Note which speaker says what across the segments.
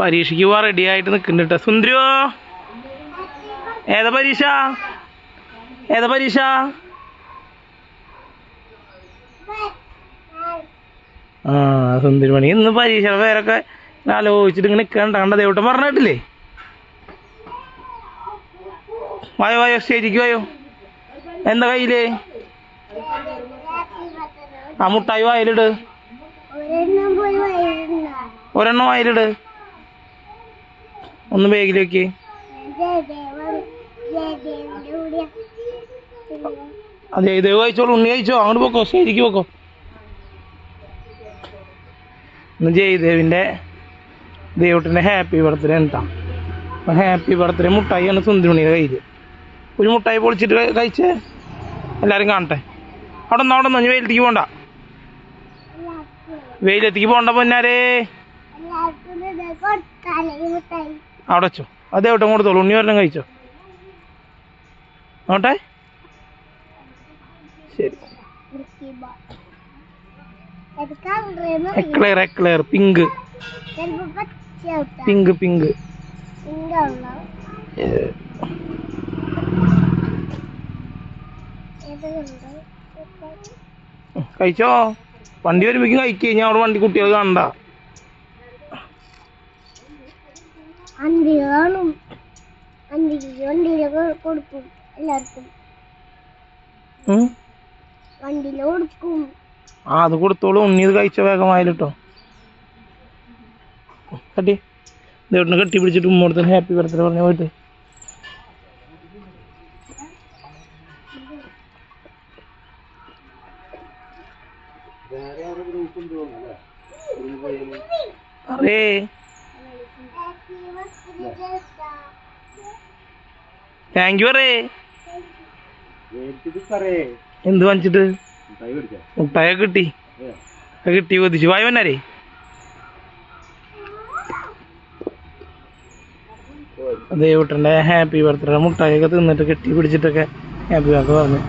Speaker 1: പരീക്ഷയ്ക്ക് പോവാൻ റെഡി ആയിട്ട് നിൽക്കുന്നുണ്ട്. കേട്ടോ സുന്ദരോ ഏതാ പരീക്ഷ? ഏതാ പരീക്ഷ? ആ സുന്ദരിമണി ഇന്ന് പരീക്ഷ പേരൊക്കെ ആലോചിച്ചിട്ട് ഇങ്ങനെ നിൽക്കണ്ട കണ്ട ദേവട്ടം പറഞ്ഞിട്ടില്ലേ? വായോ വായോ സ്റ്റേജിക്ക് വായോ. എന്താ കയ്യിലേ? ആ മുട്ടായി വായിലിട്.
Speaker 2: ഒരെണ്ണം
Speaker 1: വായിലിട്. ഒന്ന് ബാഗിൽ അതെ ദേവ് കഴിച്ചോളൂ? ഉണ്ണി കഴിച്ചോ? അങ്ങോട്ട് പോക്കോ ശരിക്ക് പോക്കോ. ഇന്ന് ജയദേവിന്റെ ദേവട്ടിന്റെ ഹാപ്പി ബർത്ത്ഡേ എന്താ ഹാപ്പി ബർത്ത്ഡേ മുട്ടായിയാണ് സുന്ദരിമണിയുടെ കയ്യിൽ ഒരു മുട്ടായി പൊളിച്ചിട്ട് കഴി- കഴിച്ചേ? എല്ലാവരും കാണട്ടെ. അവിടെ ഒന്നും അവിടെ ഒന്നും വെയിലത്തേക്ക് പോണ്ട. വെയിലത്തേക്ക് പോണ്ട പൊന്നാരേ. അവിടെ വെച്ചോ. അതേ വട്ടം കൊടുത്തോളൂ ഉണ്ണി വരണം കഴിച്ചോ. നോട്ടെ? ശരി. Eclair eclair pink. Pink pink കഴിച്ചോ? വണ്ടി വരുമ്പോഴേക്കും കഴിക്കുക ഞാൻ അവിടെ വണ്ടി കുട്ടികൾ കാണണ്ട.
Speaker 2: അന്തി കാണും. അന്തി വണ്ടിയിലൊക്കെ കൊടുക്കും എല്ലാവർക്കും. വണ്ടിയിൽ കൊടുക്കും.
Speaker 1: ആ അത് കൊടുത്തോളൂ. ഉണ്ണി ഇത് കഴിച്ച വേഗമായാലിട്ടോ. കട്ടി. ദേവട്ടിനെ കെട്ടി പിടിച്ചിട്ട് ഉമ്മോടത്തിന് ഹാപ്പി ബർത്ത്ഡേ പറഞ്ഞു പോയിട്ട്. അറേ. താങ്ക് യു പറയേ. എന്ത് വാങ്ങിച്ചിട്ട്? മുട്ടായ കിട്ടി. കിട്ടി കൊതിച്ചു. വായ വന്നാരേ? ദേവട്ടന്റെ ഹാപ്പി ബർത്ത്ഡേ. മുട്ടായൊക്കെ തിന്നിട്ട് കെട്ടി പിടിച്ചിട്ടൊക്കെ ഹാപ്പി ബർത്ത്ഡേ പറഞ്ഞു.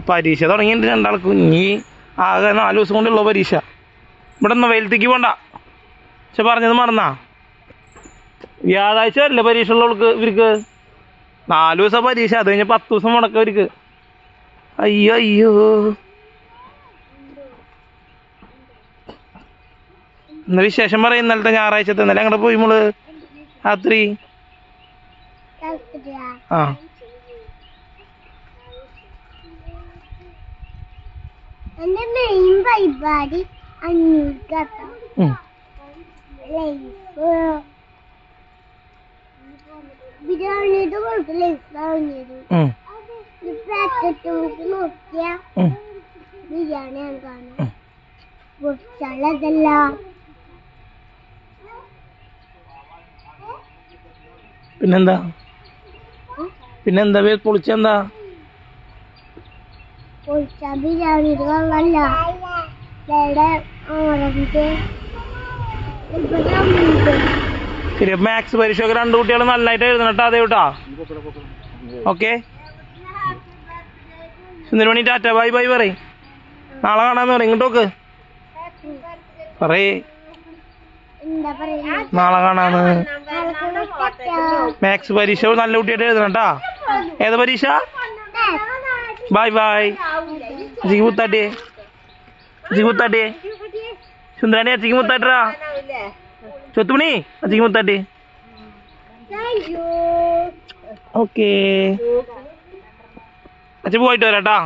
Speaker 1: പരീക്ഷ തുടങ്ങിയിട്ട് രണ്ടാൾക്കും. ഇനി ആകെ നാല് ദിവസം കൊണ്ടുള്ള പരീക്ഷ. ഇവിടെ നിന്ന് വെയിലത്തേക്ക് പോണ്ട. പക്ഷെ പറഞ്ഞത് മറന്നാ. വ്യാഴാഴ്ച വരില്ല പരീക്ഷ ഉള്ളവർക്ക് ഇവർക്ക്? നാല് ദിവസം പരീക്ഷ അത് കഴിഞ്ഞ് പത്ത് ദിവസം മുടക്കം ഇവർക്ക്. അയ്യോ അയ്യോ. ഇന്ന് വിശേഷം പറയും ഇന്നലത്തെ ഞായറാഴ്ചത്തെ ഇന്നലെ അങ്ങോട്ട് പോയി മോൾ. രാത്രി? ആ.
Speaker 2: എന്റെ മെയിൻ പരിപാടി അഞ്ഞൂറ്. ലൈഫ്. നോക്കിയ കാണും
Speaker 1: പിന്നെന്താ? പിന്നെന്താ? പൊളിച്ചെന്താ?
Speaker 2: പൊടിച്ച ബിരിയാണി.
Speaker 1: ശരി മാത്സ് പരിശോധന രണ്ടു രണ്ട് കുട്ടികൾ നന്നായിട്ട് എഴുതണം കേട്ടോ അതെ കേട്ടോ. Okay. Sundaramani Tata bye bye പറയും. നാളെ കാണാന്ന് പറയും. ഇങ്ങോട്ടോക്ക് പറയേ. നാളെ കാണാന്ന്. മാത്സ് പരീക്ഷ നല്ല കുട്ടിയായിട്ട് എഴുതണം കേട്ടാ ഏത് പരീക്ഷ? Bye bye. അച്ചിക്ക് മുത്താട്ടിയേ. അച്ചിക്ക് മുത്താട്ടിയേ. സുന്ദരാണി അച്ചിക്ക് മുത്താട്ടാ ചൊത്തുമണി അച്ചിക്ക് മുത്താട്ടി ഓക്കേ. അച്ഛൻ പോയിട്ട് വരാട്ടാ